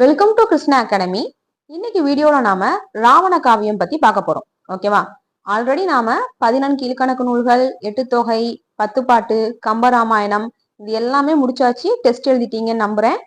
Welcome to Krishna academy இன்னைக்கு வீடியோல நாம ராவண காவியம் பத்தி பார்க்க போறோம். ஓகேவா ஆல்ரெடி நாம பதினெண் கீழ்கணக்கு நூல்கள் எட்டு தொகை பத்து பாட்டு கம்பராமாயணம் இது எல்லாமே முடிச்சாச்சு. டெஸ்ட் எழுதிட்டீங்கன்னு நம்புறேன்.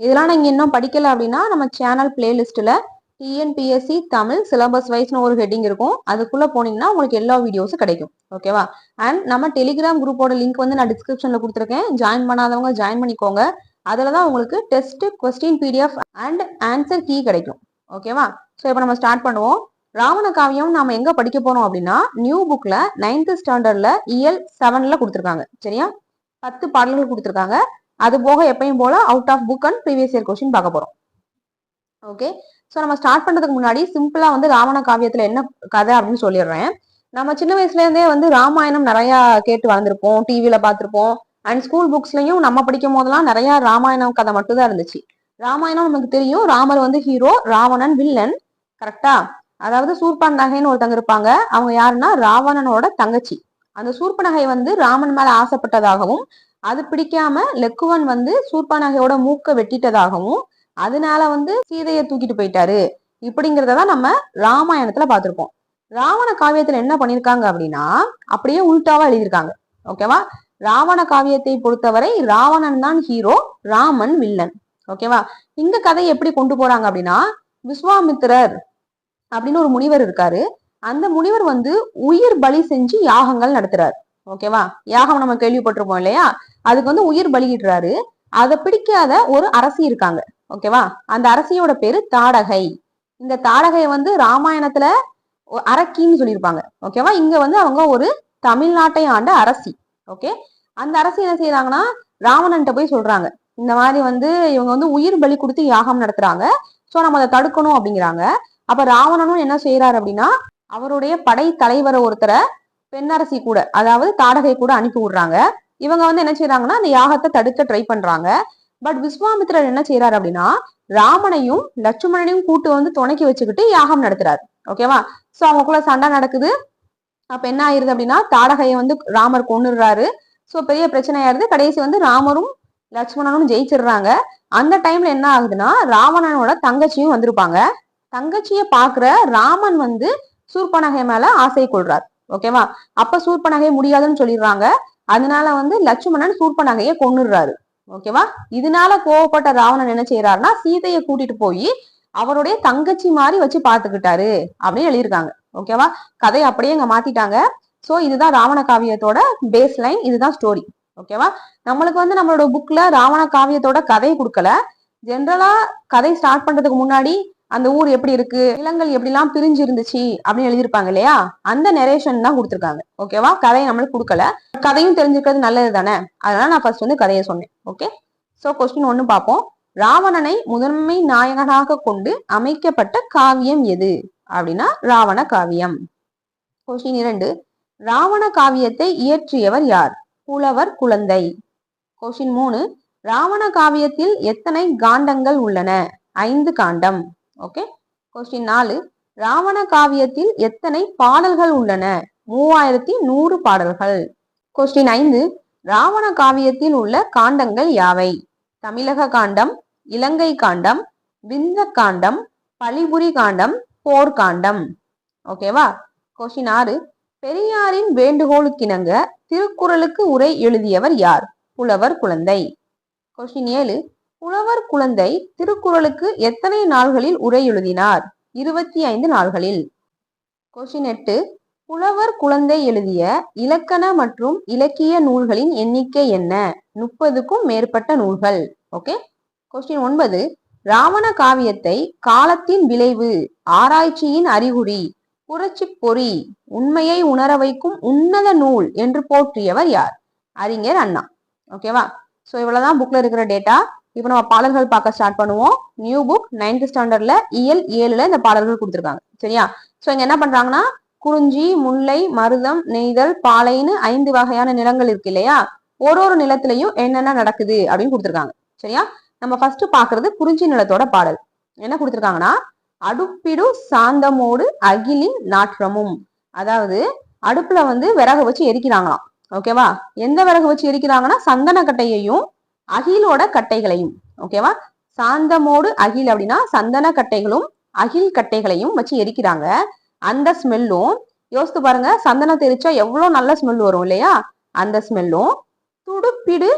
இதெல்லாம் நீங்க இன்னும் படிக்கல அப்படின்னா நம்ம சேனல் பிளேலிஸ்ட்ல டிஎன்பிஎஸ்சி தமிழ் சிலபஸ் வைஸ்னு ஒரு ஹெட்டிங் இருக்கும். அதுக்குள்ள போனீங்கன்னா உங்களுக்கு எல்லா வீடியோஸும் கிடைக்கும். ஓகேவா அண்ட் நம்ம டெலிகிராம் குரூப்போட லிங்க் வந்து நான் டிஸ்கிரிப்ஷன்ல கொடுத்துருக்கேன். ஜாயின் பண்ணாதவங்க ஜாயின் பண்ணிக்கோங்க. அதில் தான் உங்களுக்கு test question PDF and answer key கிடைக்கும். ஓகேவா ஸோ இப்போ நம்ம ஸ்டார்ட் பண்ணுவோம். ராவண காவியம் நாம எங்க படிக்க போறோம் அப்படின்னா நியூ புக்ல நைன்த் ஸ்டாண்டர்ட்ல இஎல் செவன்ல கொடுத்துருக்காங்க. சரியா? பத்து பாடல்கள் கொடுத்துருக்காங்க. அது போக எப்பயும் போல out of book and previous year question பார்க்க போறோம். ஓகே ஸோ நம்ம ஸ்டார்ட் பண்றதுக்கு முன்னாடி சிம்பிளா வந்து ராவண காவியத்துல என்ன கதை அப்படின்னு சொல்லிடுறேன். நம்ம சின்ன வயசுல இருந்தே வந்து ராமாயணம் நிறைய கேட்டு வளர்ந்துருப்போம். டிவியில பார்த்துருப்போம். அண்ட் ஸ்கூல் புக்ஸ்லயும் நம்ம படிக்கும் போதெல்லாம் நிறைய ராமாயணம் கதை மட்டும் தான் இருந்துச்சு. ராமாயணம் நமக்கு தெரியும். ராமர் வந்து ஹீரோ ராவணன் வில்லன் கரெக்டா அதாவது சூர்பனகைன்னு ஒருத்தங்க இருப்பாங்க. அவங்க யாருன்னா? ராவணனோட தங்கச்சி. அந்த சூர்பனகை வந்து ராமன் மேல ஆசைப்பட்டதாகவும் அது பிடிக்காம லெக்குவன் வந்து சூர்பனகையோட மூக்க வெட்டிட்டதாகவும் அதனால வந்து சீதையை தூக்கிட்டு போயிட்டாரு. இப்படிங்கிறத தான் நம்ம ராமாயணத்துல பார்த்திருப்போம். ராவண காவியத்துல என்ன பண்ணிருக்காங்க அப்படின்னா அப்படியே உள்டாவா எழுதியிருக்காங்க. ஓகேவா? ராவண காவியத்தை பொறுத்தவரை ராவணன் தான் ஹீரோ ராமன் வில்லன் ஓகேவா இந்த கதையை எப்படி கொண்டு போறாங்க அப்படின்னா விஸ்வாமித்திரர் அப்படின்னு ஒரு முனிவர் இருக்காரு. அந்த முனிவர் வந்து உயிர் பலி செஞ்சு யாகங்கள் நடத்துறாரு. ஓகேவா யாகம் நம்ம கேள்விப்பட்டிருப்போம் இல்லையா? அதுக்கு வந்து உயிர் பலியிடுறாரு. அதை பிடிக்காத ஒரு அரசி இருக்காங்க. ஓகேவா அந்த அரசியோட பேரு தாடகை. இந்த தாடகை வந்து ராமாயணத்துல அரக்கின்னு சொல்லியிருப்பாங்க. ஓகேவா இங்க வந்து அவங்க ஒரு தமிழ்நாட்டை ஆண்ட அரசி. ஓகே அந்த அரசு என்ன செய்யறாங்கன்னா ராவணன்ட்ட போய் சொல்றாங்க. இந்த மாதிரி வந்து இவங்க வந்து உயிர் பலி கொடுத்து யாகம் நடத்துறாங்க. சோ நம்ம அதை தடுக்கணும் அப்படிங்கிறாங்க. அப்ப ராவணனும் என்ன செய்யறாரு அப்படின்னா அவருடைய படை தலைவரை ஒருத்தரை பெண்ணரசி கூட அதாவது தாடகை கூட அனுப்பி விடுறாங்க. இவங்க வந்து என்ன செய்யறாங்கன்னா அந்த யாகத்தை தடுக்க ட்ரை பண்றாங்க. பட் விஸ்வாமித்திரர் என்ன செய்யறாரு அப்படின்னா ராமனையும் லட்சுமணனையும் கூட்டு வந்து துணைக்கி வச்சுக்கிட்டு யாகம் நடத்துறாரு. ஓகேவா சோ அவங்களுக்குள்ள சண்டை நடக்குது. அப்ப என்ன ஆயிருது அப்படின்னா தாடகையை வந்து ராமர் கொன்னுடுறாரு. சோ பெரிய பிரச்சனை ஆயிருது கடைசி வந்து ராமரும் லட்சுமணனும் ஜெயிச்சிடுறாங்க. அந்த டைம்ல என்ன ஆகுதுன்னா ராவணனோட தங்கச்சியும் வந்திருப்பாங்க. தங்கச்சிய பாக்குற ராமன் வந்து சூர்பனகை மேல ஆசை கொள்றார். ஓகேவா அப்ப சூர்பனகை முடியாதுன்னு சொல்லிடுறாங்க. அதனால வந்து லட்சுமணன் சூர்பனகைய கொன்னுடுறாரு. ஓகேவா இதனால கோவப்பட்ட ராவணன் என்ன செய்யறாருன்னா சீதையை கூட்டிட்டு போய் அவருடைய தங்கச்சி மாதிரி வச்சு பாத்துக்கிட்டாரு அப்படின்னு எழுதியிருக்காங்க. ஓகேவா கதையை அப்படியே இங்க மாத்திட்டாங்க. சோ இதுதான் ராவண காவியத்தோட பேஸ் லைன் இதுதான் ஸ்டோரி ஓகேவா நம்மளுக்கு வந்து நம்மளோட புக்ல ராவண காவியத்தோட கதையை கொடுக்கல. ஜென்ரலா கதை ஸ்டார்ட் பண்றதுக்கு முன்னாடி அந்த ஊர் எப்படி இருக்கு? நிலங்கள் எப்படிலாம் பிரிஞ்சு இருந்துச்சு அப்படின்னு எழுதியிருப்பாங்க இல்லையா? அந்த நெரேஷன் தான் கொடுத்துருக்காங்க. ஓகேவா கதையை நம்மளுக்கு கொடுக்கல. கதையும் தெரிஞ்சுக்கிறது நல்லது தானே? அதனால நான் ஃபர்ஸ்ட் வந்து கதையை சொன்னேன். ஓகே சோ கொஸ்டின் ஒன்னு பார்ப்போம். ராவணனை முதன்மை நாயகனாக கொண்டு அமைக்கப்பட்ட காவியம் எது? அப்படின்னா ராவண காவியம். கொஸ்டின் இரண்டு ராவண காவியத்தை இயற்றியவர் யார்? புலவர் குழந்தை. கொஸ்டின் மூணு ராவண காவியத்தில் எத்தனை காண்டங்கள் உள்ளன? ஐந்து காண்டம். ஓகே கொஸ்டின் நாலு ராவண காவியத்தில் எத்தனை பாடல்கள் உள்ளன? மூவாயிரத்தி நூறு பாடல்கள். கொஸ்டின் ஐந்து ராவண காவியத்தில் உள்ள காண்டங்கள் யாவை? தமிழக காண்டம் இலங்கை காண்டம் விந்த காண்டம் பழிபுரி காண்டம் போர்க்காண்டம். ஓகேவா கொஸ்டின் ஆறு. பெரியாரின் வேண்டுகோளுக்கிணங்க திருக்குறளுக்கு உரை எழுதியவர் யார்? புலவர் குழந்தை. கொஸ்டின் ஏழு. புலவர் குழந்தை திருக்குறளுக்கு எத்தனை நாள்களில் உரை எழுதினார்? இருபத்தி ஐந்து நாள்களில். கொஸ்டின் எட்டு. புலவர் குழந்தை எழுதிய இலக்கண மற்றும் இலக்கிய நூல்களின் எண்ணிக்கை என்ன? முப்பதுக்கும் மேற்பட்ட நூல்கள். ஓகே கொஸ்டின் ஒன்பது. ராவண காவியத்தை காலத்தின் விளைவு ஆராய்ச்சியின் அறிகுறி புரட்சி பொறி உண்மையை உணர வைக்கும் உன்னத நூல் என்று போற்றியவர் யார்? அறிஞர் அண்ணா. ஓகேவா ஸோ இவ்வளவுதான் புக்ல இருக்கிற டேட்டா இப்போ நம்ம பாடல்கள் பார்க்க ஸ்டார்ட் பண்ணுவோம். நியூ புக் நைன்த் ஸ்டாண்டர்ட்ல இயல் ஏழுல இந்த பாடல்கள் கொடுத்துருக்காங்க. சரியா? ஸோ இங்க என்ன பண்றாங்கன்னா குறிஞ்சி முல்லை மருதம் நெய்தல் பாலைன்னு ஐந்து வகையான நிலங்கள் இருக்கு இல்லையா? ஒரு ஒரு நிலத்திலையும் என்னென்ன நடக்குது அப்படின்னு கொடுத்துருக்காங்க. சரியா? நம்ம ஃபர்ஸ்ட் பாக்குறது குறிஞ்சி நிலத்தோட பாடல். என்ன கொடுத்துருக்காங்கன்னா? அடுப்பிடு சாந்தமோடு அகிலின் நாற்றமும். அதாவது அடுப்புல வந்து விறகு வச்சு எரிக்கிறாங்களாம். ஓகேவா எந்த விறகு வச்சு எரிக்கிறாங்கன்னா? சந்தன கட்டையையும் அகிலோட கட்டைகளையும். ஓகேவா சாந்தமோடு அகில் அப்படின்னா சந்தன கட்டைகளும் அகில் கட்டைகளையும் வச்சு எரிக்கிறாங்க. அந்த ஸ்மெல்லும் யோசித்து பாருங்க சந்தனம் தெரிச்சா எவ்வளவு நல்ல ஸ்மெல் வரும் இல்லையா? அந்த ஸ்மெல்லும் துடுப்பிடு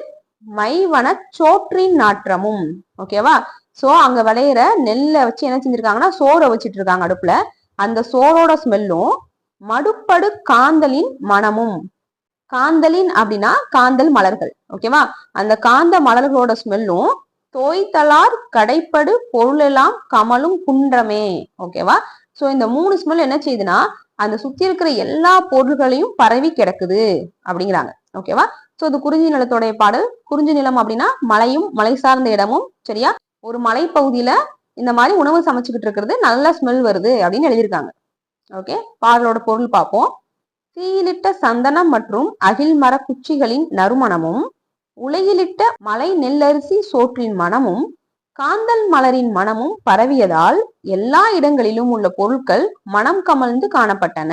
மைவன சோற்றின் நாற்றமும். ஓகேவா சோ அங்க விளையிற நெல்லை வச்சு என்ன செஞ்சிருக்காங்கன்னா சோறை வச்சிட்டு இருக்காங்க அடுப்புல. அந்த சோறோட ஸ்மெல்லும் மடுப்படு காந்தலின் மனமும். காந்தலின் அப்படின்னா காந்தல் மலர்கள். ஓகேவா அந்த காந்த மலர்களோட ஸ்மெல்லும் தோய்த்தலார் கடைப்படு பொருளெல்லாம் கமலும் குன்றமே. ஓகேவா சோ இந்த மூணு ஸ்மெல் என்ன செய்யுதுன்னா அந்த சுத்தி இருக்கிற எல்லா பொருள்களையும் பரவி கிடக்குது அப்படிங்கிறாங்க. ஓகேவா சோ இது குறிஞ்சி நிலத்தோடைய பாடல். குறிஞ்சி நிலம் அப்படின்னா மலையும் மலை சார்ந்த இடமும் சரியா? ஒரு மலைப்பகுதியில இந்த மாதிரி உணவு சமைச்சுக்கிட்டு இருக்கிறது நல்ல ஸ்மெல் வருது அப்படின்னு எழுதியிருக்காங்க. ஓகே பாடலோட பொருள் பார்ப்போம். தீயிலிட்ட சந்தனம் மற்றும் அகில் மர குச்சிகளின் நறுமணமும் உலையிலிட்ட மலை நெல்லரிசி சோற்றின் மனமும் காந்தல் மலரின் மனமும் பரவியதால் எல்லா இடங்களிலும் உள்ள பொருட்கள் மனம் கமழ்ந்து காணப்பட்டன.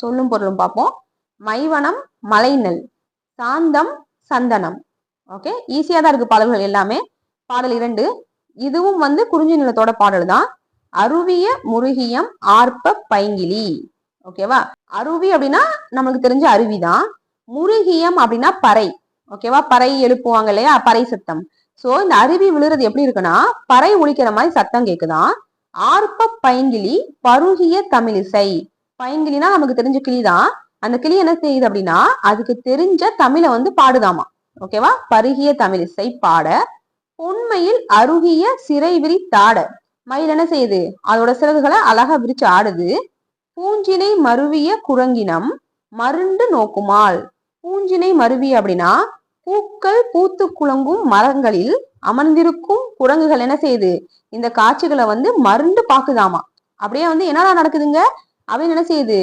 சொல்லும் பொருளும் பார்ப்போம். மைவனம் மலை நெல் சாந்தம் சந்தனம். ஓகே ஈஸியாக தான் இருக்கு பாடல்கள் எல்லாமே. பாடல் இரண்டு இதுவும் வந்து குறிஞ்சி நிலத்தோட பாடல் தான். அருவிய முருகியம் ஆர்ப்ப பைங்கிலி. ஓகேவா அருவி அப்படின்னா நமக்கு தெரிஞ்ச அருவி தான். முருகியம் அப்படின்னா பறை. ஓகேவா பறை எழுப்புவாங்க இல்லையா? பறை சத்தம். சோ இந்த அருவி விழுறது எப்படி இருக்குன்னா பறை ஒழிக்கிற மாதிரி சத்தம் கேக்குதான் ஆர்ப்ப பைங்கிலி பருகிய தமிழிசை. பைங்கிலினா நமக்கு தெரிஞ்ச கிளி தான். அந்த கிளி என்ன செய்யுது அப்படின்னா அதுக்கு தெரிஞ்ச தமிழை வந்து பாடுதாமா? ஓகேவா பருகிய தமிழிசை பாட உண்மையில் அருகிய சிறை விரி தாட. மயில் என்ன செய்யுது? அதோட சிறகுகளை அழகா விரிச்சு ஆடுது. பூஞ்சினை மருவிய குரங்கினம் மருண்டு நோக்குமாள். பூஞ்சினை மருவி அப்படின்னா பூக்கள் பூத்து குலங்கும் மரங்களில் அமர்ந்திருக்கும் குரங்குகள் என்ன செய்யுது? இந்த காட்சிகளை வந்து மருண்டு பாக்குதாமா? அப்படியே வந்து என்னடா நடக்குதுங்க? அவன் என்ன செய்யுது?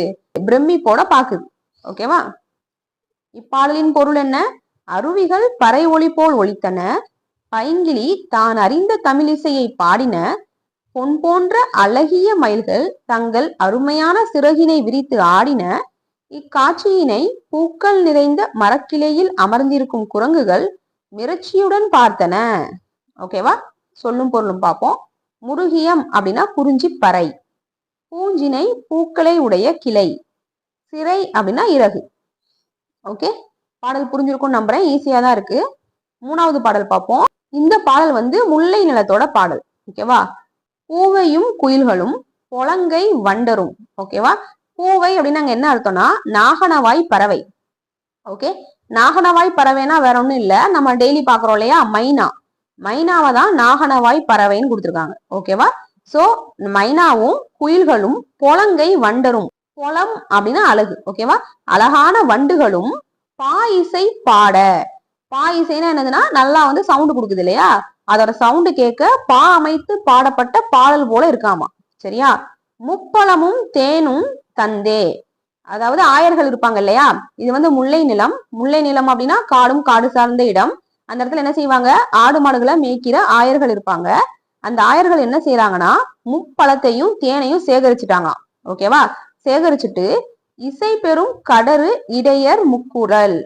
பிரமிப்போட பாக்குது ஓகேவா இப்பாடலின் பொருள் என்ன? அருவிகள் பறை ஒளி போல் ஒழித்தன பைங்கிளி தான் அறிந்த தமிழிசையை பாடின. பொன் போன்ற அழகிய மயில்கள் தங்கள் அருமையான சிறகினை விரித்து ஆடின. இக்காட்சியினை பூக்கள் நிறைந்த மரக்கிளையில் அமர்ந்திருக்கும் குரங்குகள் மிரட்சியுடன் பார்த்தன. ஓகேவா சொல்லும் பொருளும் பார்ப்போம். முருகியம் அப்படின்னா குறிஞ்சி பறை. பூஞ்சினை பூக்களை உடைய கிளை. சிறை அப்படின்னா இறகு. ஓகே பாடல் புரிஞ்சிருக்கும் நம்புறேன். ஈஸியா தான் இருக்கு. மூணாவது பாடல் பார்ப்போம். இந்த பாடல் வந்து முல்லை நிலத்தோட பாடல். ஓகேவா பூவையும் குயில்களும் பொலங்கை வண்டரும். ஓகேவா பூவை அப்படின்னு அங்க என்ன அர்த்தம்னா நாகனவாய் பறவை. ஓகே நாகனவாய் பறவைனா வேற ஒண்ணும் இல்ல. நம்ம டெய்லி பாக்குறோம் இல்லையா? மைனா. மைனாவை தான் நாகனவாய் பறவைன்னு கொடுத்துருக்காங்க. ஓகேவா சோ மைனாவும் குயில்களும் பொலங்கை வண்டரும். பொலம் அப்படின்னா அழகு ஓகேவா அழகான வண்டுகளும் பா இசை பாட. பா இசைன்னா என்னதுன்னா நல்லா வந்து சவுண்டு கொடுக்குது இல்லையா? அதோட சவுண்டு கேட்க பா அமைத்து பாடப்பட்ட பாடல் போல இருக்காமா? சரியா? முப்பழமும் தேனும் தந்தே. அதாவது ஆயர்கள் இருப்பாங்க இல்லையா? இது வந்து முல்லை நிலம். முல்லை நிலம் அப்படின்னா காடும் காடு சார்ந்த இடம். அந்த இடத்துல என்ன செய்வாங்க? ஆடு மாடுகளை மேய்க்கிற ஆயர்கள் இருப்பாங்க. அந்த ஆயர்கள் என்ன செய்யறாங்கன்னா முப்பழத்தையும் தேனையும் சேகரிச்சுட்டாங்க. ஓகேவா சேகரிச்சுட்டு இசை பெறும் கடறு இடையர் முக்குரல்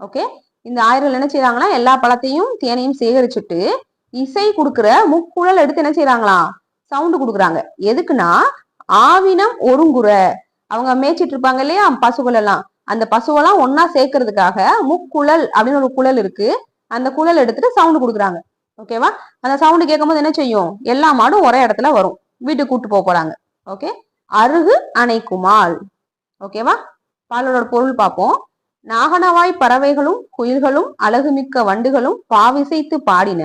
ஓகே இந்த ஆயர்கள் என்ன செய்யறாங்கன்னா எல்லா பழத்தையும் தேனையும் சேகரிச்சுட்டு இசை கொடுக்குற முக்குழல் எடுத்து என்ன செய்யறாங்களாம் சவுண்டு கொடுக்குறாங்க. எதுக்குன்னா ஆவினம் ஒருங்குற. அவங்க மேய்ச்சிட்டு இருப்பாங்க இல்லையா? பசுகள் எல்லாம். அந்த பசுவெல்லாம் ஒன்னா சேர்க்கறதுக்காக முக்குழல் அப்படின்னு ஒரு குழல் இருக்கு. அந்த குழல் எடுத்துட்டு சவுண்டு கொடுக்குறாங்க. ஓகேவா அந்த சவுண்டு கேட்கும்போது என்ன செய்யும்? எல்லா மாடும் ஒரே இடத்துல வரும். வீட்டுக்கு கூட்டு போக போறாங்க. ஓகே அருகு அணைக்குமால் ஓகேவா பாலோட பொருள் பார்ப்போம். நாகனவாய் பறவைகளும் குயில்களும் அழகுமிக்க வண்டுகளும் பாவிசைத்து பாடின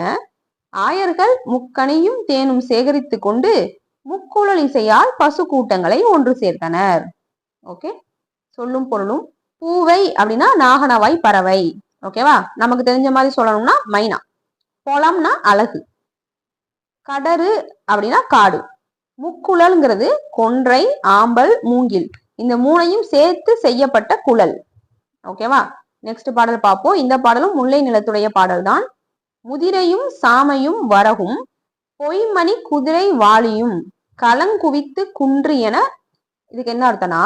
ஆயர்கள் முக்கனியும் தேனும் சேகரித்து கொண்டு முக்குழல் இசையால் பசு கூட்டங்களை ஒன்று சேர்த்தனர். ஓகே சொல்லும் பொருளும் பூவை அப்படின்னா நாகனவாய் பறவை. ஓகேவா நமக்கு தெரிஞ்ச மாதிரி சொல்லணும்னா மைனா. பொலம்னா அழகு. கடறு அப்படின்னா காடு. முக்குழல்ங்கிறது கொன்றை ஆம்பல் மூங்கில். இந்த மூணையும் சேர்த்து செய்யப்பட்ட குழல். ஓகேவா நெக்ஸ்ட் பாடல் பார்ப்போம். இந்த பாடலும் முல்லை நிலத்துடைய பாடல் தான் முதிரையும் சாமையும் வரகும். பொய்மணி குதிரை வாளியும் கலங்குவித்து குன்று என இதுக்கு என்ன அர்த்தம்னா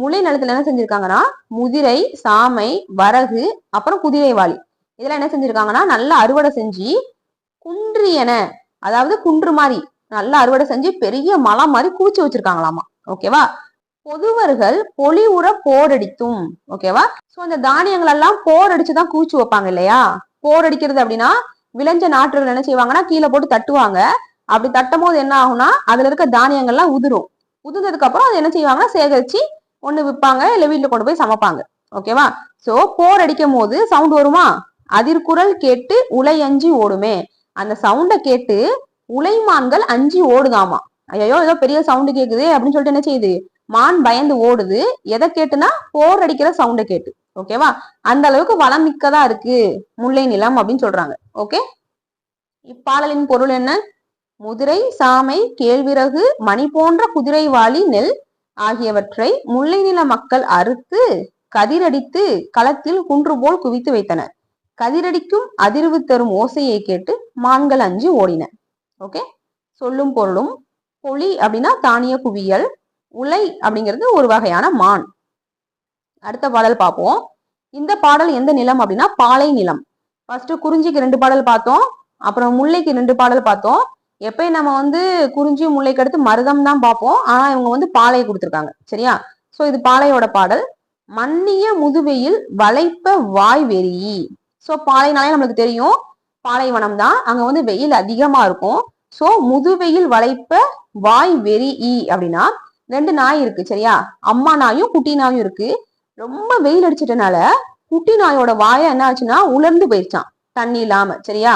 முல்லை நிலத்துல என்ன செஞ்சிருக்காங்கன்னா முதிரை சாமை வரகு அப்புறம் குதிரை வாளி இதெல்லாம் என்ன செஞ்சிருக்காங்கன்னா நல்லா அறுவடை செஞ்சு குன்றியன அதாவது குன்று மாதிரி நல்லா அறுவடை செஞ்சு பெரிய மலை மாதிரி கூச்சி வச்சிருக்காங்களாமா. ஓகேவா பொதுவர்கள் பொலி உர போரடித்தும் ஓகேவா சோ இந்த தானியங்கள் எல்லாம் போர் குவிச்சு கூச்சி வைப்பாங்க இல்லையா? போர் அடிக்கிறது அப்படின்னா விளைஞ்ச நாற்றுகள் என்ன செய்வாங்கன்னா கீழே போட்டு தட்டுவாங்க. அப்படி தட்டும் போது என்ன ஆகும்னா அதுல இருக்க தானியங்கள்லாம் உதிரும். உதிர்ந்ததுக்கு அப்புறம் அதை என்ன செய்வாங்கன்னா சேகரிச்சு ஒண்ணு விற்பாங்க இல்ல வீட்டுல கொண்டு போய் சமைப்பாங்க. ஓகேவா சோ போர் அடிக்கும் போது சவுண்ட் வருமா? அதிர்குரல் கேட்டு உலை அஞ்சி ஓடுமே. அந்த சவுண்டை கேட்டு உலைமான்கள் அஞ்சி ஓடுதாமா. ஐயோ ஏதோ பெரிய சவுண்டு கேக்குது அப்படின்னு சொல்லிட்டு என்ன செய்யுது? மான் பயந்து ஓடுது. எதை கேட்டுனா? போர் அடிக்கிற சவுண்டை கேட்டு. ஓகேவா அந்த அளவுக்கு வளம் மிக்கதா இருக்கு. முல்லை நிலம் அப்படின்னு சொல்றாங்க. ஓகே இப்பாடலின் பொருள் என்ன? முதிரை சாமை கேழ்விறகு மணி போன்ற குதிரை வாளி நெல் ஆகியவற்றை முல்லை நில மக்கள் அறுத்து கதிரடித்து களத்தில் குன்று போல் குவித்து வைத்தனர். கதிரடிக்கும் அதிர்வு தரும் ஓசையை கேட்டு மான்கள் அஞ்சு ஓடின. ஓகே? சொல்லும் பொருளும் பொலி அப்படின்னா தானிய குவியல் உலை அப்படிங்கிறது ஒரு வகையான மான். அடுத்த பாடல் பார்ப்போம். இந்த பாடல் எந்த நிலம் அப்படின்னா பாலை நிலம். ஃபர்ஸ்ட் குறிஞ்சிக்கு ரெண்டு பாடல் பார்த்தோம். அப்புறம் முல்லைக்கு ரெண்டு பாடல் பார்த்தோம். எப்பயும் நம்ம வந்து குறிஞ்சி முல்லைக்கு அடுத்து மருதம் தான் பார்ப்போம். ஆனா இவங்க வந்து பாலையை கொடுத்துருக்காங்க. சரியா? சோ இது பாலையோட பாடல். மன்னிய முதுவையில் வளைப்ப வாய் வெறி. ஸோ பாலைனாலே நம்மளுக்கு தெரியும் பாலைவனம் தான் அங்கே வந்து வெயில் அதிகமாக இருக்கும். ஸோ முதுவெயில் வளைப்ப வாய் வெறி ஈ அப்படின்னா ரெண்டு நாய் இருக்கு சரியா? அம்மா நாயும் குட்டி நாயும் இருக்கு. ரொம்ப வெயில் அடிச்சிட்டனால குட்டி நாயோட வாயை என்ன ஆச்சுன்னா உலர்ந்து போயிருச்சான் தண்ணி இல்லாம சரியா?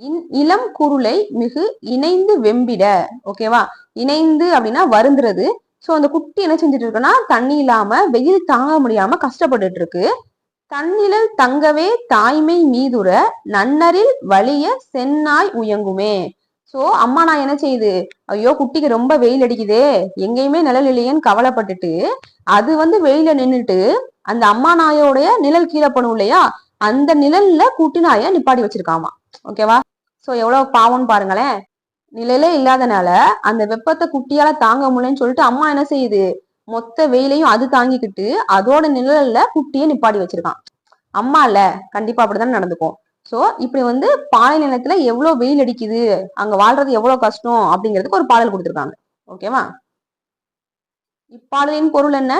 இன் இளம் குருளை மிகு இணைந்து வெம்பிட ஓகேவா? இணைந்து அப்படின்னா வருந்துறது. ஸோ அந்த குட்டி என்ன செஞ்சுட்டு இருக்குன்னா தண்ணி இல்லாம வெயில் தாங்க முடியாம கஷ்டப்பட்டுட்டு இருக்கு. தன்னிழல் தங்கவே தாய்மை மீதுர நன்னரில் வலிய சென்னாய் உயங்குமே. சோ அம்மா நான் என்ன செய்யுது ஐயோ குட்டிக்கு ரொம்ப வெயில் அடிக்குதே. எங்கேயுமே நிழல் இல்லையேன்னு கவலைப்பட்டுட்டு அது வந்து வெயில நின்றுட்டு அந்த அம்மா நாயோடைய நிழல் கீழே பண்ணும் இல்லையா? அந்த நிழல்ல குட்டி நாய நிப்பாடி வச்சிருக்காமா. ஓகேவா? சோ எவ்வளவு பாவம்னு பாருங்களேன். நிழலே இல்லாதனால அந்த வெப்பத்தை குட்டியால தாங்க முடியலன்னு சொல்லிட்டு அம்மா என்ன செய்யுது? மொத்த வெயிலையும் அது தாங்கிக்கிட்டு அதோட நிழல்ல குட்டியை நிப்பாடி வச்சிருக்கான். அம்மா இல்ல கண்டிப்பா அப்படிதான் நடந்துக்கும். சோ இப்படி வந்து பாலை நிலத்துல எவ்வளவு வெயில் அடிக்குது அங்க வாழ்றது எவ்வளவு கஷ்டம் அப்படிங்கிறதுக்கு ஒரு பாடல் கொடுத்துருக்காங்க. ஓகேவா இப்பாடலின் பொருள் என்ன?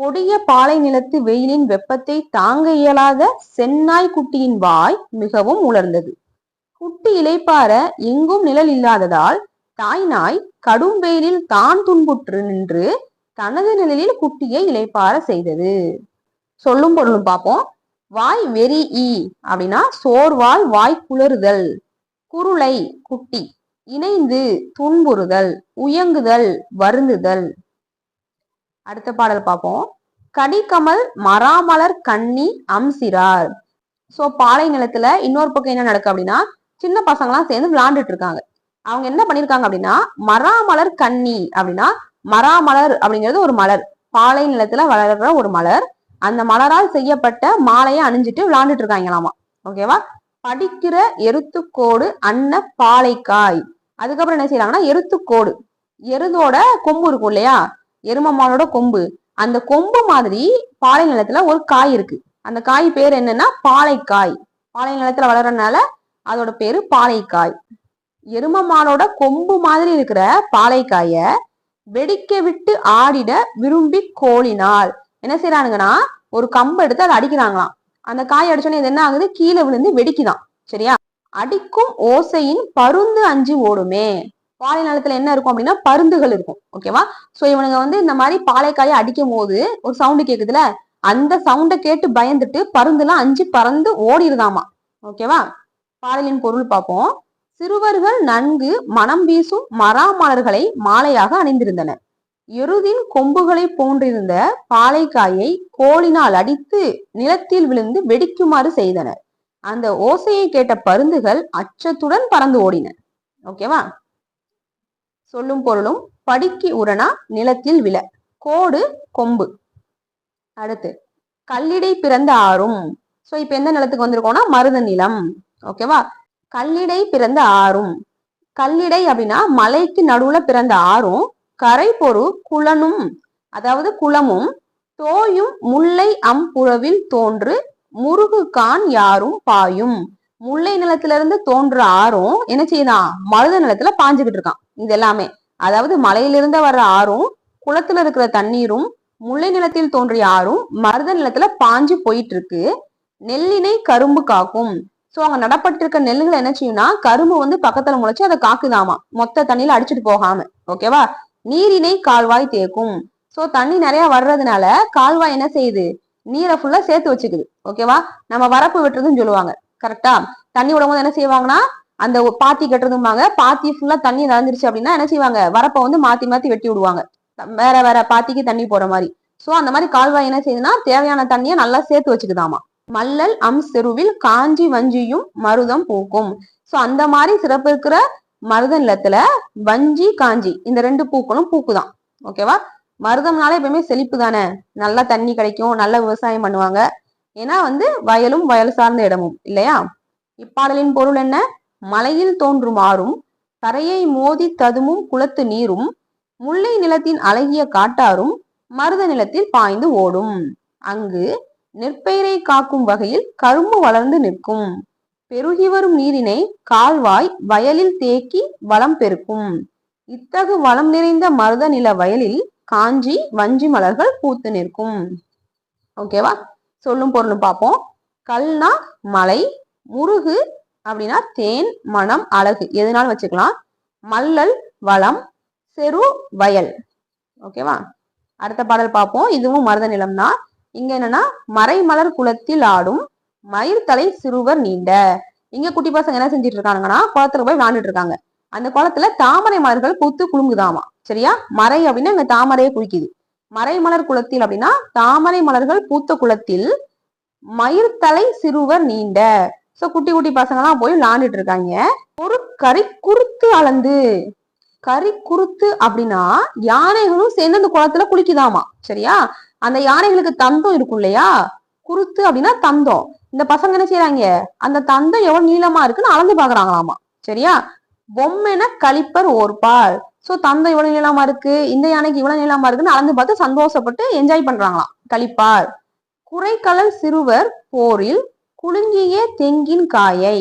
கொடிய பாலை நிலத்து வெயிலின் வெப்பத்தை தாங்க இயலாத சென்னாய் குட்டியின் வாய் மிகவும் உலர்ந்தது. குட்டி இலைப்பார எங்கும் நிழல் இல்லாததால் தாய் நாய் கடும் வெயிலில் தான் துன்புற்று நின்று தனது நிழலில் குட்டியை இலைப்பார செய்தது. சொல்லும் பொருளும் பார்ப்போம். வாய் வெறி ஈ அப்படின்னா சோர்வால் வாய் குளறுதல் குருளை குட்டி. இணைந்து துன்புறுதல். உயங்குதல். வருந்துதல். அடுத்த பாடல் பார்ப்போம். கடிக்கமல் மராமலர் கண்ணி அம்சிறார். சோ பாலை நிலத்துல இன்னொரு பக்கம் என்ன நடக்கு அப்படின்னா சின்ன பசங்களாம் சேர்ந்து விளையாண்டுட்டு இருக்காங்க. அவங்க என்ன பண்ணிருக்காங்க அப்படின்னா மராமலர் கண்ணி அப்படின்னா மராமலர் அப்படிங்கிறது ஒரு மலர். பாலை நிலத்துல வளர்ற ஒரு மலர். அந்த மலரால் செய்யப்பட்ட மாலையை அணிஞ்சிட்டு விளாண்டுட்டு இருக்காங்களாமா? ஓகேவா படிக்கிற எருத்துக்கோடு அன்ன பாலைக்காய். அதுக்கப்புறம் என்ன செய்யறாங்கன்னா எருத்துக்கோடு. எருதோட கொம்பு இருக்கும் இல்லையா? எருமமாலோட கொம்பு. அந்த கொம்பு மாதிரி பாலை நிலத்துல ஒரு காய் இருக்கு. அந்த காய் பேர் என்னன்னா பாலைக்காய். பாலை நிலத்துல வளர்றதுனால அதோட பேரு பாலைக்காய். எருமமாலோட கொம்பு மாதிரி இருக்கிற பாலைக்காய வெடிக்க விட்டு ஆடிட விரும்பி கோலினால் என்ன செய்யறானுங்கன்னா ஒரு கம்பு எடுத்து அதை அடிக்கிறாங்களாம். அந்த காய் அடிச்சோன்னே இது என்ன ஆகுது? கீழே விழுந்து வெடிக்குதான் சரியா? அடிக்கும் ஓசையின் பருந்து அஞ்சு ஓடுமே. பாலை நிலத்துல என்ன இருக்கும் அப்படின்னா பருந்துகள் இருக்கும். ஓகேவா சோ இவனுங்க வந்து இந்த மாதிரி பாலைக்காயை அடிக்கும் போது ஒரு சவுண்டு கேக்குதுல? அந்த சவுண்டை கேட்டு பயந்துட்டு பருந்துலாம் அஞ்சு பறந்து ஓடிடுதாமா ஓகேவா பாடலின் பொருள் பார்ப்போம். சிறுவர்கள் நன்கு மனம் வீசும் மராமலர்களை மாலையாக அணிந்திருந்தனர் எருதின் கொம்புகளை போன்றிருந்த பாலைக்காயை கோலினால் அடித்து நிலத்தில் விழுந்து வெடிக்குமாறு செய்தனர். அந்த ஓசையை கேட்ட பருந்துகள் அச்சத்துடன் பறந்து ஓடின. ஓகேவா சொல்லும் பொருளும் படிக்கு உரணா நிலத்தில் விழ. கோடு கொம்பு. அடுத்து கல்லிடை பிறந்த ஆறும். சோ இப்ப எந்த நிலத்துக்கு வந்திருக்கோம்னா மருத நிலம் ஓகேவா கல்லிடை பிறந்த ஆறும். கல்லிடை அப்படின்னா மலைக்கு நடுவுல பிறந்த ஆறும் கரை பொறு குளனும் அதாவது குளமும் தோயும் முல்லை அம்புறவில் தோன்று முருகு கான் யாரும் பாயும். முல்லை நிலத்திலிருந்து தோன்ற ஆறும் என்ன செய்யுதான் மருத நிலத்துல பாஞ்சுக்கிட்டு இருக்கான். இது எல்லாமே அதாவது மலையிலிருந்து வர்ற ஆறும் குளத்துல இருக்கிற தண்ணீரும் முல்லை நிலத்தில் தோன்றிய ஆறும் மருத நிலத்துல பாஞ்சு போயிட்டு இருக்கு. நெல்லினை கரும்பு காக்கும். சோ அங்க நடப்பட்டிருக்க நெல்லுகளை என்ன செய்யும்னா கரும்பு வந்து பக்கத்துல முளைச்சு அதை காக்குதாமா? மொத்த தண்ணியில அடிச்சுட்டு போகாம. ஓகேவா நீரினை கால்வாய் தேக்கும் சோ தண்ணி நிறைய வர்றதுனால கால்வாய் என்ன செய்யுது? நீரை ஃபுல்லா சேர்த்து வச்சுக்குது. ஓகேவா நம்ம வரப்பு வெட்டுறதுன்னு சொல்லுவாங்க. கரெக்டா தண்ணி விடும்போது என்ன செய்வாங்கன்னா அந்த பாத்தி கட்டுறதும்பாங்க. பாத்தி ஃபுல்லா தண்ணி நிறைஞ்சிருச்சு அப்படின்னா என்ன செய்வாங்க? வரப்பை வந்து மாத்தி மாத்தி வெட்டி விடுவாங்க. வேற வேற பாத்திக்கு தண்ணி போற மாதிரி. சோ அந்த மாதிரி கால்வாய் என்ன செய்யுதுன்னா தேவையான தண்ணியை நல்லா சேர்த்து வச்சுக்குதாமா? மல்லல் அம் செருவில் காஞ்சி வஞ்சியும் மருதம் பூக்கும். சோ அந்த மாதிரி சிறப்பு இருக்கிற மருத நிலத்துல வஞ்சி காஞ்சி இந்த ரெண்டு பூக்களும் பூக்குதான். ஓகேவா மருதம்னாலே எப்பயுமே செழிப்பு தானே? நல்லா தண்ணி கிடைக்கும் நல்ல விவசாயம் பண்ணுவாங்க. ஏன்னா வந்து வயலும் வயல் சார்ந்த இடமும் இல்லையா? இப்பாடலின் பொருள் என்ன? மலையில் தோன்றும் ஆறும் கரையை மோதி ததுமும் குளத்து நீரும் முல்லை நிலத்தின் அழகிய காட்டாரும் மருத நிலத்தில் பாய்ந்து ஓடும். அங்கு நெற்பயிரை காக்கும் வகையில் கரும்பு வளர்ந்து நிற்கும். பெருகி வரும் நீரினை கால்வாய் வயலில் தேக்கி வளம் பெருக்கும். இத்தகு வளம் நிறைந்த மருத நில வயலில் காஞ்சி வஞ்சி மலர்கள் பூத்து நிற்கும். ஓகேவா சொல்லும் பொருளும் பார்ப்போம். கல்னா மலை முருகு அப்படின்னா தேன் மனம் அழகு. எதுனாலும் வச்சுக்கலாம். மல்லல் வளம் செரு வயல். ஓகேவா அடுத்த பாடல் பார்ப்போம். இதுவும் மருத நிலம்தான். இங்க என்னன்னா மறைமலர் குளத்தில் ஆடும் மயிர்தலை சிறுவர் நீண்ட. இங்க குட்டி பசங்க என்ன செஞ்சுட்டு இருக்காங்கன்னா குளத்துல போய் விளாண்டுட்டு இருக்காங்க அந்த குளத்துல தாமரை மலர்கள் பூத்து குலுங்குதாமா. சரியா? மறை அப்படின்னா இங்க தாமரையை குளிக்குது. மறைமலர் குளத்தில் அப்படின்னா தாமரை மலர்கள் பூத்த குளத்தில் மயிர்தலை சிறுவர் நீண்ட. சோ குட்டி குட்டி பசங்க எல்லாம் போய் விளையாண்டுட்டு இருக்காங்க ஒரு கறி குறுத்து அளந்து கறி குறுத்து அப்படின்னா யானைகளும் சேர்ந்து அந்த குளத்துல குளிக்குதாமா. சரியா? அந்த யானைகளுக்கு தந்தம் இருக்கும் இல்லையா? குருத்து அப்படின்னா தந்தம். இந்த பசங்க என்ன செய்யறாங்க அந்த தந்தம் எவ்வளவு நீளமா இருக்குன்னு அளந்து பாக்குறாங்களாமா சரியா? பொம்மைன கழிப்பர் ஓர்பால். சோ தந்தம் இவ்வளவு நீளமா இருக்கு? இந்த யானைக்கு இவ்வளவு நீளமா இருக்குன்னு அளந்து பார்த்து சந்தோஷப்பட்டு என்ஜாய் பண்றாங்களாம். கழிப்பார். குறைக்கலல் சிறுவர் போரில் குலுங்கிய தெங்கின் காயை.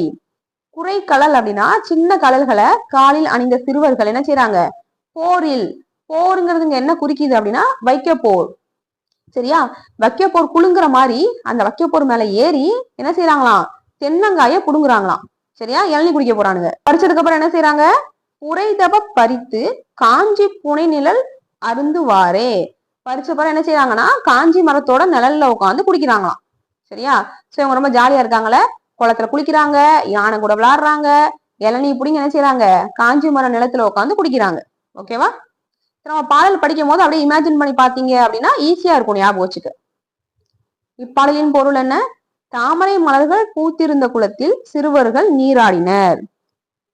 குறைக்கலல் அப்படின்னா சின்ன கலல்களை காலில் அணிந்த சிறுவர்கள் என்ன செய்யறாங்க போரில். போருங்கிறதுங்க என்ன குறிக்குது அப்படின்னா? வைக்க போர் சரியா? வைக்கப்போர் குலுங்குற மாதிரி அந்த வைக்கப்போர் மேல ஏறி என்ன செய்யறாங்களாம் தென்னங்காய புடுங்குறாங்களாம். சரியா? இளநீ குடிக்க போறானுங்க. பறிச்சதுக்கு அப்புறம் என்ன செய்யறாங்க உரைதப பறித்து காஞ்சி புனை நிழல் அருந்துவாரே. பறிச்சப்பறம் என்ன செய்யறாங்கன்னா காஞ்சி மரத்தோட நிழல்ல உட்காந்து குடிக்கிறாங்களாம். சரியா? சோ அவங்க ரொம்ப ஜாலியா இருக்காங்களே. குளத்துல குளிக்கிறாங்க யானை கூட விளாடுறாங்க இளநீ பிடிங்க என்ன செய்யறாங்க காஞ்சி மரம் நிலத்துல உட்காந்து குடிக்கிறாங்க. ஓகேவா? நம்ம பாடல் படிக்கும் போது அப்படியே இமேஜின் பண்ணி பாத்தீங்க அப்படின்னா ஈஸியா இருக்கும் ஞாபகம் வச்சுக்க. இப்பாடலின் பொருள் என்ன? தாமரை மலர்கள் பூத்திருந்த குளத்தில் சிறுவர்கள் நீராடினர்.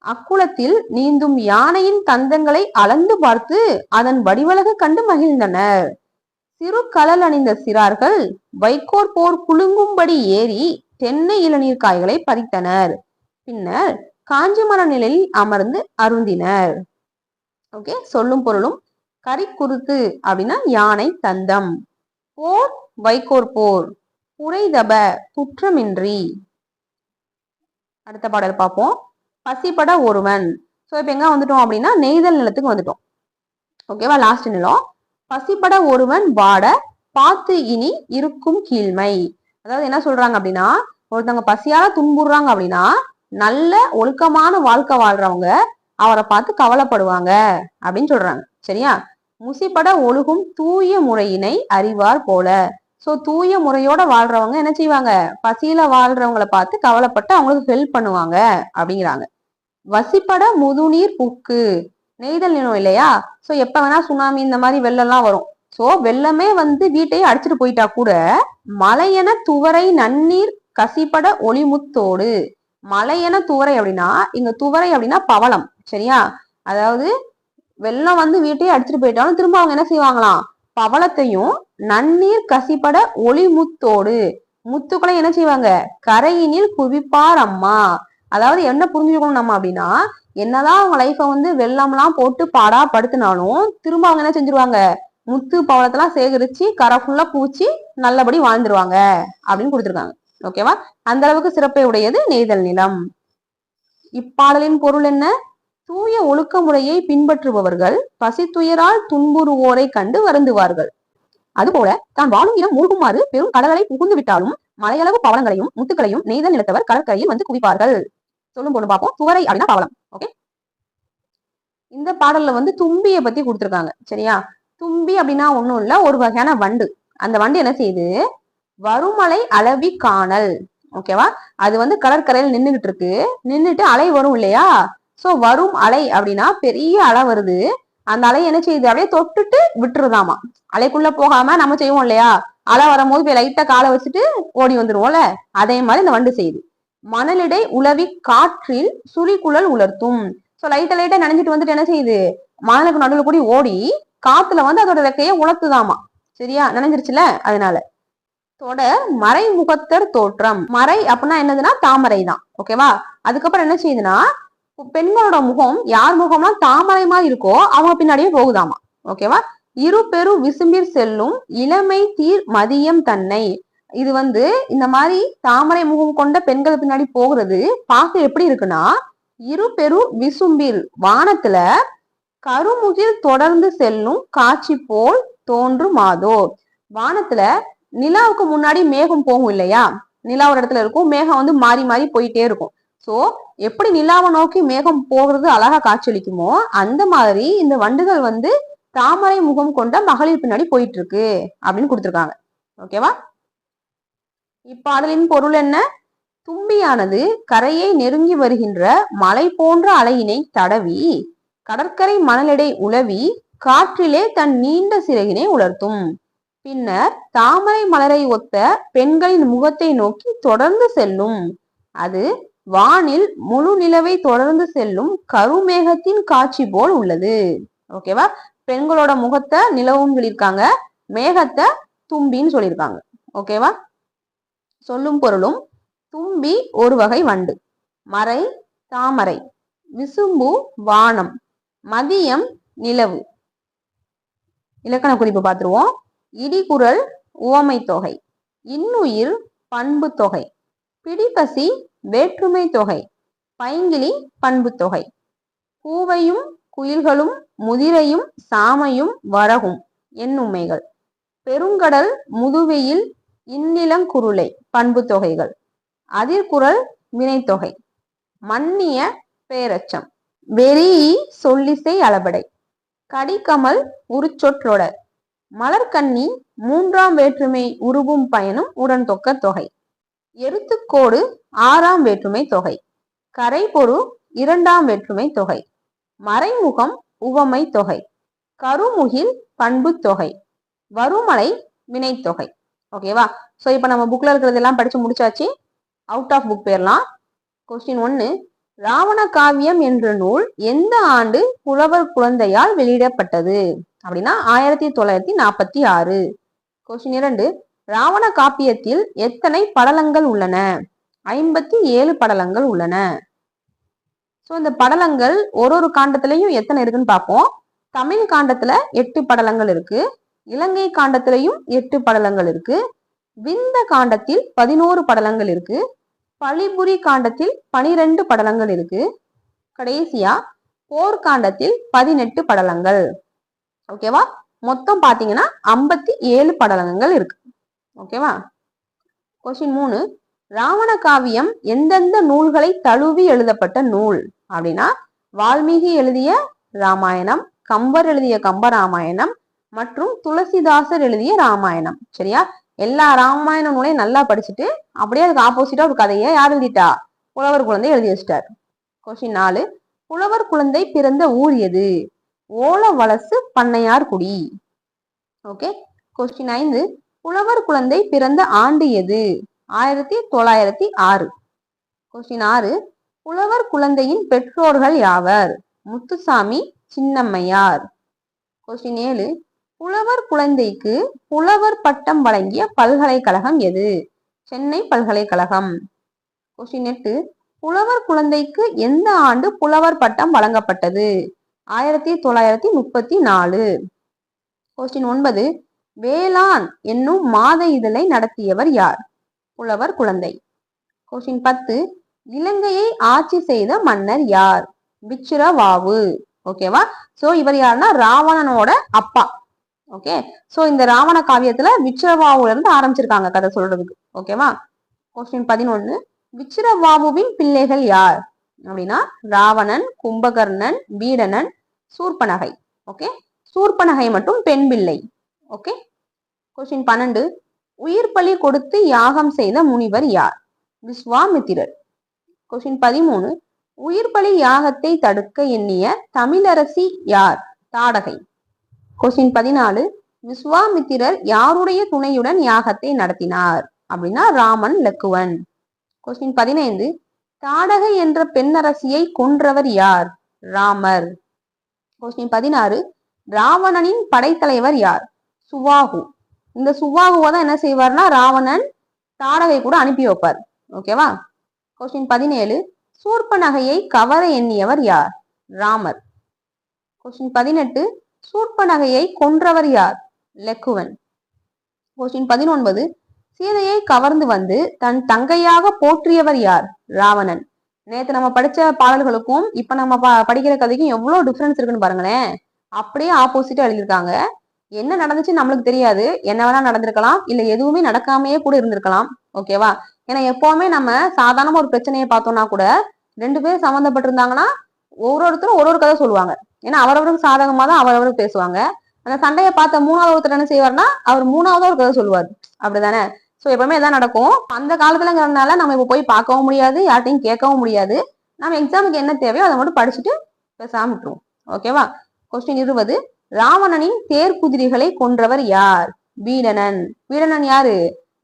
அக்குளத்தில் நீந்தும் யானையின் தந்தங்களை அளந்து பார்த்து அதன் வடிவழகு கண்டு மகிழ்ந்தனர். சிறு கலல் அணிந்த சிறார்கள் வைக்கோர் போர் குலுங்கும்படி ஏறி தென்னை இளநீர் காய்களை பறித்தனர். பின்னர் காஞ்சிமர நிலையில் அமர்ந்து அருந்தினர். ஓகே சொல்லும் பொருளும் கரிக்குருத்து அப்படின்னா யானை தந்தம். போர் வைக்கோர் போர். புரைதப குற்றமின்றி. அடுத்த பாடல் பார்ப்போம். பசிப்பட ஒருவன். ஸோ இப்போ எங்க வந்துட்டோம் அப்படின்னா நெய்தல் நிலத்துக்கு வந்துட்டோம். ஓகேவா லாஸ்ட் நிலம். பசிப்பட ஒருவன் வாட பார்த்து இனி இருக்கும் கீழ்மை. அதாவது என்ன சொல்றாங்க அப்படின்னா ஒருத்தவங்க பசியால துன்புறுறாங்க அப்படின்னா நல்ல ஒழுக்கமான வாழ்க்கை வாழ்றவங்க அவரை பார்த்து கவலைப்படுவாங்க அப்படின்னு சொல்றாங்க. சரியா? முசிப்பட ஒழுகும் தூய முறையினை அறிவார் போல. சோ தூய முறையோட வாழ்றவங்க என்ன செய்வாங்க? பசியில வாழ்றவங்கள பார்த்து கவலைப்பட்டு அவங்களுக்கு ஹெல்ப் பண்ணுவாங்க அப்படிங்கிறாங்க. வசிப்பட முதுநீர் புக்கு. நெய்தல் நிலம் இல்லையா? சோ எப்ப வேணா சுனாமி இந்த மாதிரி வெள்ளம்லாம் வரும். சோ வெள்ளமே வந்து வீட்டையே அடிச்சுட்டு போயிட்டா கூட மலையென துவரை நன்னீர் கசிப்பட ஒளிமுத்தோடு. மலையென துவரை அப்படின்னா இங்க துவரை அப்படின்னா பவளம் சரியா? அதாவது வெள்ளம் வந்து வீட்டையே அடிச்சுட்டு போயிட்டாலும் திரும்ப அவங்க என்ன செய்வாங்களாம்? பவளத்தையும் நன்னீர் கசிப்பட ஒளி முத்தோடு முத்துக்களை என்ன செய்வாங்க? கரையினில் குவிப்பார் அம்மா அதாவது என்ன புரிஞ்சுக்கணும் நம்ம அப்படின்னா என்னதான் அவங்க லைஃப வந்து வெள்ளம்லாம் போட்டு பாடா படுத்தினாலும் திரும்ப அவங்க என்ன செஞ்சிருவாங்க? முத்து பவளத்தெல்லாம் சேகரிச்சு கரை ஃபுல்லா பூச்சி நல்லபடி வாழ்ந்துருவாங்க அப்படின்னு கொடுத்துருக்காங்க. ஓகேவா அந்த அளவுக்கு சிறப்பை உடையது நெய்தல் நிலம். இப்பாடலின் பொருள் என்ன? தூய ஒழுக்க முறையை பின்பற்றுபவர்கள் பசித்துயரால் துன்புறுவோரை கண்டு வருந்துவார்கள். அதுபோல தான் வாழும் இடம் மூழ்குமாறு பெரும் கடலை புகுந்து விட்டாலும் மலையளவு பவளங்களையும் முத்துக்களையும் நெய்தல் நிலத்தவர் கடற்கரையில் வந்து குவிப்பார்கள். சொல்லும் போது பார்ப்போம். துவரை அப்படின்னா பவளம். ஓகே இந்த பாடல்ல வந்து தும்பிய பத்தி கொடுத்துருக்காங்க. சரியா? தும்பி அப்படின்னா ஒண்ணும் இல்ல ஒரு வகையான வண்டு. அந்த வண்டு என்ன செய்யுது? வருமலை அளவி காணல். ஓகேவா அது வந்து கடற்கரையில் நின்றுகிட்டு இருக்கு. நின்றுட்டு அலை வரும் இல்லையா? சோ வரும் அலை அப்படின்னா பெரிய அலை வருது. அந்த அலை என்ன செய்யுது? அப்படியே தொட்டுட்டு விட்டுருதாமா. அலைக்குள்ள போகாம நம்ம செய்வோம் இல்லையா? அலை வரும்போது போய் லைட்டா காலை வச்சுட்டு ஓடி வந்துருவோம்ல? அதே மாதிரி இந்த வண்டு செய்யுது. மணலிடை உளவி காற்றில் சுழிக்குழல் உலர்த்தும். ஸோ லைட்டா லைட்டா நினைஞ்சிட்டு வந்துட்டு என்ன செய்யுது? மணலுக்கு நடுவில் கூடி ஓடி காத்துல வந்து அதோட ரெக்கையை உலர்த்துதாமா சரியா? நினைஞ்சிருச்சுல? அதனால. தொட மறைமுகத்தர் தோற்றம். மறை அப்படின்னா என்னதுன்னா தாமரை தான் ஓகேவா அதுக்கப்புறம் என்ன செய்யுதுன்னா பெண்களோட முகம் யார் முகம்னா தாமரை மாதிரி இருக்கோ அவங்க பின்னாடியே போகுதாமா? ஓகேவா இரு பெரு விசும்பிர் செல்லும் இளமை தீர் மதியம் தன்னை. இது வந்து இந்த மாதிரி தாமரை முகம் கொண்ட பெண்கள் பின்னாடி போகிறது பார்க்க எப்படி இருக்குன்னா இரு பெரு விசும்பில் வானத்துல கருமுகில் தொடர்ந்து செல்லும் காட்சி போல் தோன்றுமாதோ வானத்துல நிலாவுக்கு முன்னாடி மேகம் போகும் இல்லையா? நிலா ஒரு இடத்துல இருக்கும். மேகம் வந்து மாறி மாறி போயிட்டே இருக்கும். சோ எப்படி நிலாவை நோக்கி மேகம் போகிறது அழகா காட்சியளிக்குமோ அந்த மாதிரி இந்த வண்டுகள் வந்து தாமரை முகம் கொண்ட மகளிர் பின்னாடி போயிட்டு இருக்கு அப்படின்னு கொடுத்துருக்காங்க. ஓகேவா இப்பாடலின் பொருள் என்ன? தும்பியானது கரையை நெருங்கி வருகின்ற மலை போன்ற அலையினை தடவி கடற்கரை மணலிடை உலவி காற்றிலே தன் நீண்ட சிறகினை உலர்த்தும். பின்னர் தாமரை மலரை ஒத்த பெண்களின் முகத்தை நோக்கி தொடர்ந்து செல்லும். அது வானில் முழு நிலவை தொடர்ந்து செல்லும் கருமேகத்தின் காட்சி போல் உள்ளது. ஓகேவா பெண்களோட முகத்தை நிலவும் சொல்லியிருக்காங்க. மேகத்தை தும்பின்னு சொல்லியிருக்காங்க. ஓகேவா சொல்லும் பொருளும் தும்பி ஒரு வகை வண்டு. மறை தாமரை. விசும்பு வானம். மதியம் நிலவு. இலக்கண குறிப்பு பார்த்துருவோம். இடிகுரல் உவமை தொகை. இன்னுயிர் பண்பு தொகை. பிடிப்பசி வேற்றுமை தொகை. பைங்கிலி பண்பு தொகை. பூவையும் குயில்களும் முதிரையும் சாமையும் வரகும் என்னுமைகள். பெருங்கடல் முதுவையில் இன்னிலங்குருளை பண்பு தொகைகள். அதிர்குரல் வினைத்தொகை மன்னிய பேரச்சம். வெறி சொல்லிசை அளபடை. கடிகமல் உருச்சொற்றொடர். மலர்கண்ணி மூன்றாம் வேற்றுமை உருவும் பயனும் உடன் தொக்க தொகை. எருத்துக்கோடு ஆறாம் வேற்றுமை தொகை. கரைபொரு இரண்டாம் வேற்றுமை தொகை. மறைமுகம் உவமை தொகை. கருமுகில் பண்பு தொகை. வருமலை வினைத்தொகை ஓகேவா ஸோ இப்போ நம்ம புக்கில் இருக்கிறதெல்லாம் படித்து முடிச்சாச்சு. அவுட் ஆஃப் புக் பேர்லாம் கொஸ்டின் ஒன்று ராவண காவியம் என்ற நூல் எந்த ஆண்டு புலவர் குழந்தையால் வெளியிடப்பட்டது? அப்படின்னா ஆயிரத்தி தொள்ளாயிரத்தி நாற்பத்தி ஆறு. கொஸ்டின் இரண்டு. ராவண காப்பியத்தில் எத்தனை படலங்கள் உள்ளன? ஐம்பத்தி ஏழு படலங்கள் உள்ளன. ஸோ இந்த படலங்கள் ஒரு ஒரு காண்டத்திலையும் எத்தனை இருக்குன்னு பார்ப்போம். தமிழ் காண்டத்துல எட்டு படலங்கள் இருக்கு. இலங்கை காண்டத்திலையும் எட்டு படலங்கள் இருக்கு. விந்த காண்டத்தில் பதினோரு படலங்கள் இருக்கு. பழிபுரி காண்டத்தில் பனிரெண்டு படலங்கள் இருக்கு. கடைசியா போர்க்காண்டத்தில் பதினெட்டு படலங்கள். ஓகேவா மொத்தம் பாத்தீங்கன்னா ஐம்பத்தி ஏழு படலங்கள் இருக்கு. ஓகேவா கொஸ்டின் மூணு. ராவண காவியம் எந்தெந்த நூல்களை தழுவி எழுதப்பட்ட நூல்? அப்படின்னா வால்மீகி எழுதிய ராமாயணம் கம்பர் எழுதிய கம்பராமாயணம் மற்றும் துளசிதாசர் எழுதிய ராமாயணம். சரியா? எல்லா ராமாயண நூலையும் நல்லா படிச்சுட்டு அப்படியே அதுக்கு ஆப்போசிட்டா ஒரு கதையை யார் எழுதிட்டா? புலவர் குழந்தை எழுதி வச்சிட்டார். கொஸ்டின் நாலு. புலவர் குழந்தை பிறந்த ஊர் எது? ஓல பண்ணையார்குடி பண்ணையார் குடி. ஓகே கொஸ்டின் ஐந்து. புலவர் குழந்தை பிறந்த ஆண்டு எது? ஆயிரத்தி தொள்ளாயிரத்தி ஆறு. கொஸ்டின் ஆறு. புலவர் குழந்தையின் பெற்றோர்கள் யாவர்? முத்துசாமி சின்னம்மையார். கொஸ்டின் ஏழு. புலவர் குழந்தைக்கு புலவர் பட்டம் வழங்கிய பல்கலைக்கழகம் எது? சென்னை பல்கலைக்கழகம். கொஸ்டின் எட்டு. புலவர் குழந்தைக்கு எந்த ஆண்டு புலவர் பட்டம் வழங்கப்பட்டது? ஆயிரத்தி தொள்ளாயிரத்தி முப்பத்தி நாலு. கொஸ்டின் ஒன்பது. வேளாண் என்னும் மாத இதழை நடத்தியவர் யார்? புலவர் குழந்தை. கொஸ்டின் பத்து. இலங்கையை ஆட்சி செய்த மன்னர் யார்? விச்சிரவாவு ஓகேவா சோ இவர் யாருன்னா ராவணனோட அப்பா. ஓகே சோ இந்த ராவண காவியத்துல விச்சிரவாவுல இருந்து ஆரம்பிச்சிருக்காங்க கதை சொல்றதுக்கு. ஓகேவா கொஸ்டின் பதினொன்னு. விச்சிரவாவுவின் பிள்ளைகள் யார்? அப்படின்னா ராவணன் கும்பகர்ணன் வீடனன் சூர்பனகை ஓகே சூர்பனகை மட்டும் பெண் பிள்ளை ஓகே கொஸ்டின் பன்னெண்டு. உயிர் பலி கொடுத்து யாகம் செய்த முனிவர் யார்? விஸ்வாமித்திரர். கொஸ்டின் பதிமூணு. உயிர் பலி யாகத்தை தடுக்க எண்ணிய தமிழரசி யார்? தாடகை. கொஸ்டின் பதினாலு. விஸ்வாமித்திரர் யாருடைய துணையுடன் யாகத்தை நடத்தினார்? அப்படின்னா ராமன் லக்குவன் கொஸ்டின் பதினைந்து. தாடகை என்ற பெண்ணரசியை கொன்றவர் யார்? ராமர். கொஸ்டின் பதினாறு. ராவணனின் படைத்தலைவர் யார்? சுவாகு இந்த சுவாகுவை தான் என்ன செய்வார்னா ராவணன் தாடகை கூட அனுப்பி வைப்பார். ஓகேவா கொஸ்டின் பதினேழு. சூர்ப நகையை கவர எண்ணியவர் யார்? ராமர். கொஸ்டின் பதினெட்டு. சூர்ப நகையை கொன்றவர் யார்? லெக்குவன். கொஸ்டின் பதினொன்பது. சீதையை கவர்ந்து வந்து தன் தங்கையாக போற்றியவர் யார்? ராவணன். நேத்து நம்ம படிச்ச பாடல்களுக்கும் இப்ப நம்ம படிக்கிற கதைக்கும் எவ்வளவு டிஃபரன்ஸ் இருக்குன்னு பாருங்களேன். அப்படியே ஆப்போசிட்டா எழுதியிருக்காங்க. என்ன நடந்துச்சு நம்மளுக்கு தெரியாது. என்ன வேணா நடந்திருக்கலாம். இல்ல எதுவுமே நடக்காமையே கூட இருந்திருக்கலாம். ஓகேவா ஏன்னா எப்பவுமே நம்ம சாதாரணமா ஒரு பிரச்சனையை பார்த்தோம்னா கூட ரெண்டு பேரும் சம்மந்தப்பட்டிருந்தாங்கன்னா ஒவ்வொருத்தரும் ஒருத்தரும் ஒரு ஒரு கதை சொல்லுவாங்க. ஏன்னா அவரவருக்கு சாதகமா தான் அவரவருக்கு பேசுவாங்க. அந்த சண்டையை பார்த்த மூணாவது ஒருத்தர் என்ன செய்வார்னா அவர் மூணாவது ஒரு கதை சொல்லுவார். அப்படிதானே? ஸோ எப்பவுமே இதான் நடக்கும். அந்த காலத்துலங்கிறதுனால நம்ம இப்போ போய் பார்க்கவும் முடியாது யார்ட்டையும் கேட்கவும் முடியாது. நம்ம எக்ஸாமுக்கு என்ன தேவையோ அதை மட்டும் படிச்சுட்டு பேசாம விட்டுருவோம். ஓகேவா கொஸ்டின் இருபது. ராவணனின் தேர் குதிரைகளை கொன்றவர் யார்? வீடனன். வீடனன் யாரு?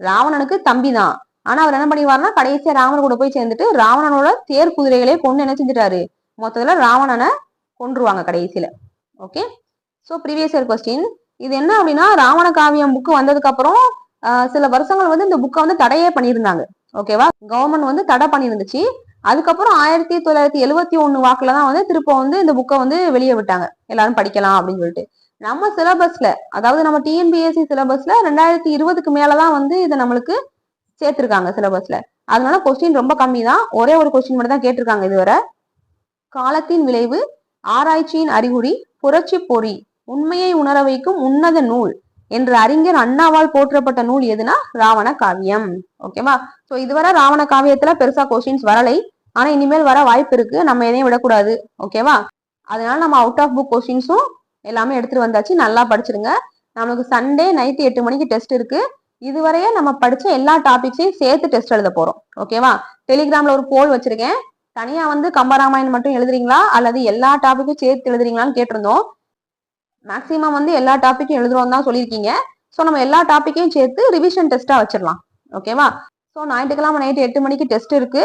ராவணனுக்கு தம்பி தான் ஆனா அவர் என்ன பண்ணிவார்னா கடைசியா ராவணன் கூட போய் சேர்ந்துட்டு ராவணனோட தேர் குதிரைகளே கொண்டு என்ன செஞ்சுட்டாரு? மொத்தத்துல ராவணனை கொன்றுவாங்க கடைசியில. Okay so previous year question இது என்ன அப்படின்னா ராவண காவியம் புக்கு வந்ததுக்கு அப்புறம் சில வருஷங்கள் வந்து இந்த புக்கை வந்து தடையே பண்ணியிருந்தாங்க. ஓகேவா? கவர்மெண்ட் வந்து தடை பண்ணியிருந்துச்சு. அதுக்கப்புறம் ஆயிரத்தி தொள்ளாயிரத்தி எழுவத்தி ஒண்ணு வாக்குல தான் வந்து திரும்ப வந்து இந்த புக்கை வந்து வெளியே விட்டாங்க. எல்லாரும் படிக்கலாம் அப்படின்னு சொல்லிட்டு. நம்ம சிலபஸ்ல அதாவது நம்ம டிஎன்பிஎஸ்சி சிலபஸ்ல ரெண்டாயிரத்தி இருபதுக்கு மேலதான் வந்து இதை நம்மளுக்கு சேர்த்திருக்காங்க சிலபஸ்ல. அதனால கொஸ்டின் ரொம்ப கம்மி தான். ஒரே ஒரு கொஸ்டின் மட்டும் தான் கேட்டிருக்காங்க இதுவரை. காலத்தின் விளைவு ஆராய்ச்சியின் அறிகுறி புரட்சி பொறி உண்மையை உணர வைக்கும் உன்னத நூல். என்று அறிஞர் அண்ணாவால் போற்றப்பட்ட நூல் எதுனா ராவண காவியம். ஓகேவா சோ இதுவரை ராவண காவியத்துல பெருசா கொஸ்டின்ஸ் வரலை. ஆனா இனிமேல் வர வாய்ப்பு இருக்கு. நம்ம எதையும் விடக்கூடாது. ஓகேவா அதனால நம்ம அவுட் ஆஃப் புக் கொஸ்டின்ஸும் எல்லாமே எடுத்துட்டு வந்தாச்சு. நல்லா படிச்சிருங்க. நமக்கு சண்டே நைட்டு எட்டு மணிக்கு டெஸ்ட் இருக்கு. இதுவரையே நம்ம படிச்ச எல்லா டாபிக்ஸையும் சேர்த்து டெஸ்ட் எழுத போறோம். ஓகேவா டெலிகிராம்ல ஒரு போல் வச்சிருக்கேன். தனியா வந்து கம்பராமாயணம் மட்டும் எழுதுறீங்களா? அல்லது எல்லா டாபிக்கும் சேர்த்து எழுதுறீங்களான்னு கேட்டிருந்தோம். மேக்ஸிமம் வந்து எல்லா டாப்பிக்கும் எழுதுறோம் தான் சொல்லியிருக்கீங்க. ஸோ நம்ம எல்லா டாப்பிக்கையும் சேர்த்து ரிவிஷன் டெஸ்ட்டாக வச்சிடலாம். ஓகேவா ஸோ ஞாயிற்றுக்கிழமை நைட்டு எட்டு மணிக்கு டெஸ்ட் இருக்கு.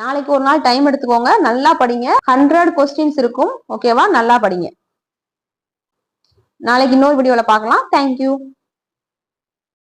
நாளைக்கு ஒரு நாள் டைம் எடுத்துக்கோங்க. நல்லா படிங்க. ஹண்ட்ரட் கொஸ்டின்ஸ் இருக்கும். ஓகேவா நல்லா படிங்க. நாளைக்கு இன்னொரு வீடியோவில் பார்க்கலாம். தேங்க்யூ